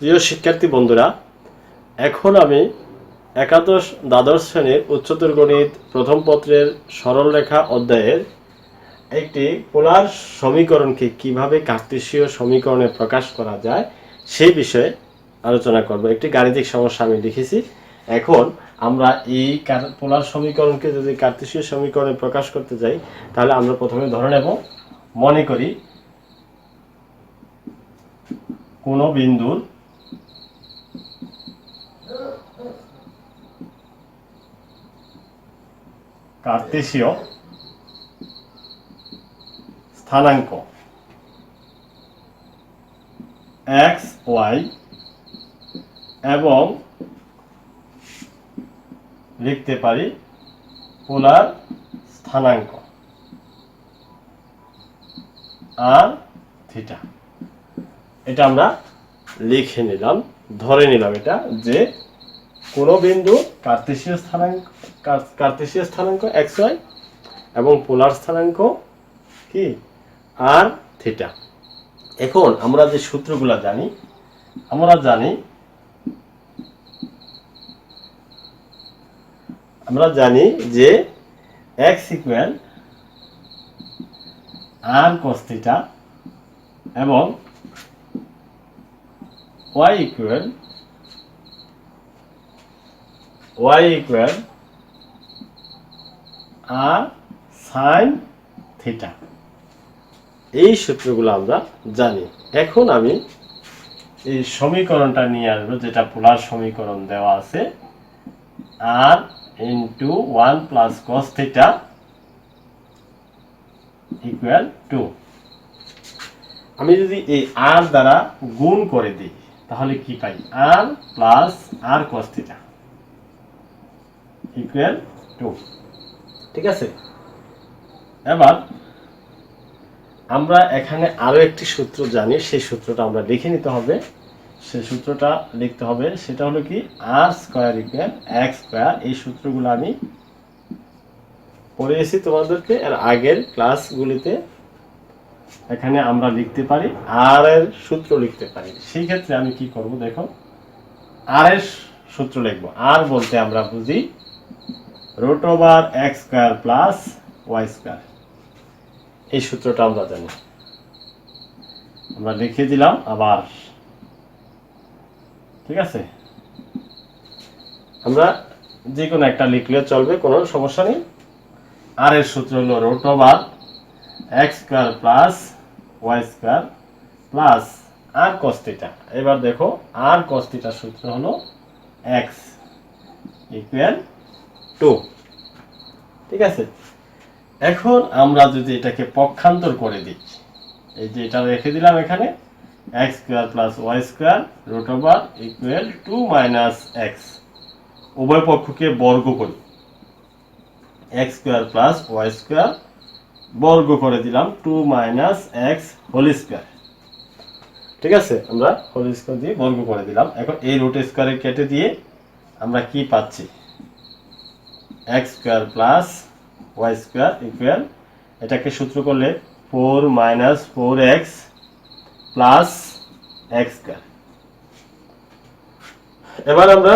প্রিয় শিক্ষার্থী বন্ধুরা, এখন আমি একাদশ দ্বাদশ শ্রেণির উচ্চতর গণিত প্রথম পত্রের সরলরেখা অধ্যায়ের একটি পোলার সমীকরণকে কীভাবে কার্তেশীয় সমীকরণে প্রকাশ করা যায় সেই বিষয়ে আলোচনা করব। একটি গাণিতিক সমস্যা আমি লিখেছি। এখন আমরা এই পোলার সমীকরণকে যদি কার্তেশীয় সমীকরণে প্রকাশ করতে যাই, তাহলে আমরা প্রথমে ধরে নেব। মনে করি কোনো বিন্দুর কার্তেশীয় স্থানাঙ্ক এক্স ওয়াই এবং লিখতে পারি পোলার স্থানাঙ্ক আর থিটা। এটা আমরা লিখে নিলাম, ধরে নিলাম এটা যে কোনো বিন্দু কার্তেশীয় স্থানাঙ্ক কার্তেশীয় স্থানাঙ্ক এক্স ওয়াই এবং পোলার স্থানাঙ্ক কি? আর থিটা এখন আমরা যে সূত্রগুলো জানি, আমরা জানি আমরা জানি যে এক্স ইকুয়াল আর থিটা এবং y equal y equal r sin theta. এই সূত্রগুলো আমরা জানি। এখন আমি এই সমীকরণটা নিয়ে আসব, যেটা পোলার সমীকরণ দেওয়া আছে। R into one plus cos theta equal to আমি যদি এই আর দ্বারা গুণ করে দিই, তাহলে কি পাই? R plus r cos theta equal to ঠিক আছে? এবার আমরা এখানে আরও একটি সূত্র জানি, সেই সূত্রটা আমরা লিখে নিতে হবে। সেই সূত্রটা লিখতে হবে, সেটা হলো কি r square equal x square এই সূত্রগুলো আমি পড়িয়েছি তোমাদেরকে, এর আগের ক্লাসগুলিতে এখানে আমরা লিখতে পারি আর এর সূত্র লিখতে পারি। সেই ক্ষেত্রে আমি কি করব দেখো? আর এর সূত্র লিখব। আর বলতে আমরা বুঝি root over x square plus y square. এই সূত্রটা আমরা জানি। আমরা লিখে দিলাম আবার। ঠিক আছে? আমরা যে কোনো একটা লিখলে চলবে, কোনো সমস্যা নেই। আর এর সূত্র হলো root over x square plus y square plus r cos theta এবার দেখো, আর কস্তিটার সূত্র হলো এক্স ইকুয়াল টু ঠিক আছে? এখন আমরা যদি এটাকে পক্ষান্তর করে দিই, এই যে এটা রেখে দিলাম এখানে x square plus y square root over equal to minus x উভয় পক্ষকে বর্গ করি। X square plus y square বর্গ করে দিলাম two minus x whole square ঠিক আছে? আমরা হোল স্কোয়ার দিয়ে বর্গ করে দিলাম। এখন এই রুট স্কোয়ারে কেটে দিয়ে আমরা কি পাচ্ছি? X square plus y square equal এটাকে সূত্র করলে four minus four x plus x square এবার আমরা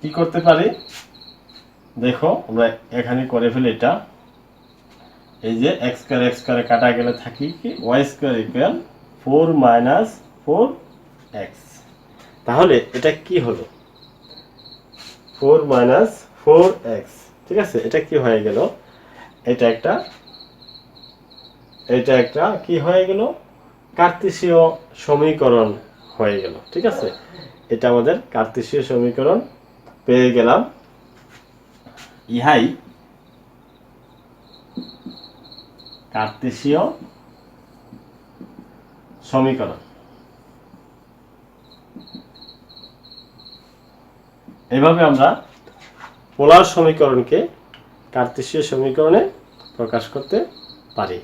কি করতে পারি? দেখো, আমরা এখানে করে ফেলি এটা। এই যে এক্স স্কোয়ার এক্স স্কোয়ারে কাটা গেলে থাকি কি? Y square equal four minus four x তাহলে এটা কি হলো? Four minus four x. ঠিক আছে? এটা কি হয়ে গেল? এটা একটা এটা একটা কি হয়ে গেল? কার্তেশীয় সমীকরণ হয়ে গেল। ঠিক আছে? এটা আমাদের কার্তেশীয় সমীকরণ পেয়ে গেলাম। ইহাই কার্তেশীয় সমীকরণ। এভাবে আমরা পোলার সমীকরণকে কার্তেশীয় সমীকরণে প্রকাশ করতে পারি।